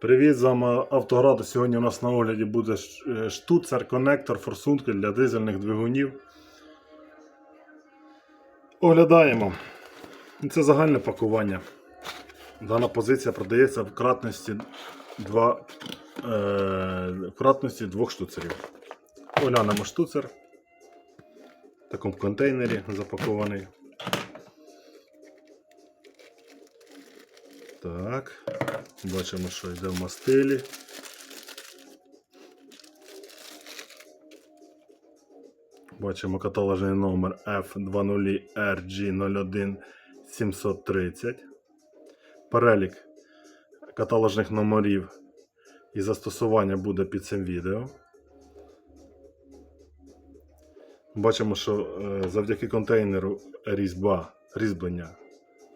Привіт, з вами Автограду. Сьогодні у нас на огляді буде е, штуцер, коннектор, форсунки для дизельних двигунів. Оглядаємо. Це загальне пакування. Дана позиція продається в кратності, два, е, в кратності двох штуцерів. Оглянемо штуцер. В такому контейнері запакований. Так. Бачимо, що йде в мастилі. Бачимо каталожний номер F20RG01730. Перелік каталожних номерів і застосування буде під цим відео. Бачимо, що е, завдяки контейнеру різьба, різьблення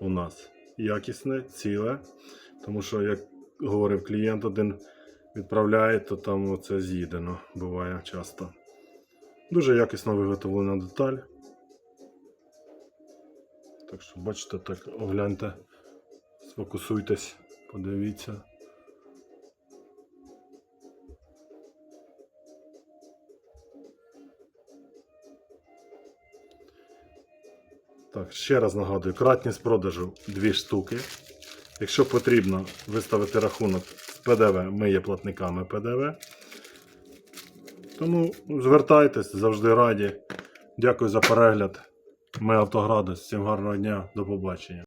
у нас якісне, ціле. Тому що, як говорив клієнт, один відправляє, то там оце з'їдено, буває часто. Дуже якісно виготовлена деталь. Так що, бачите, так огляньте, сфокусуйтесь, подивіться. Так, ще раз нагадую, кратність продажу 2 штуки. Якщо потрібно виставити рахунок з ПДВ, ми є платниками ПДВ. Тому звертайтесь, завжди раді. Дякую за перегляд. Ми Автоградус. Всім гарного дня, до побачення.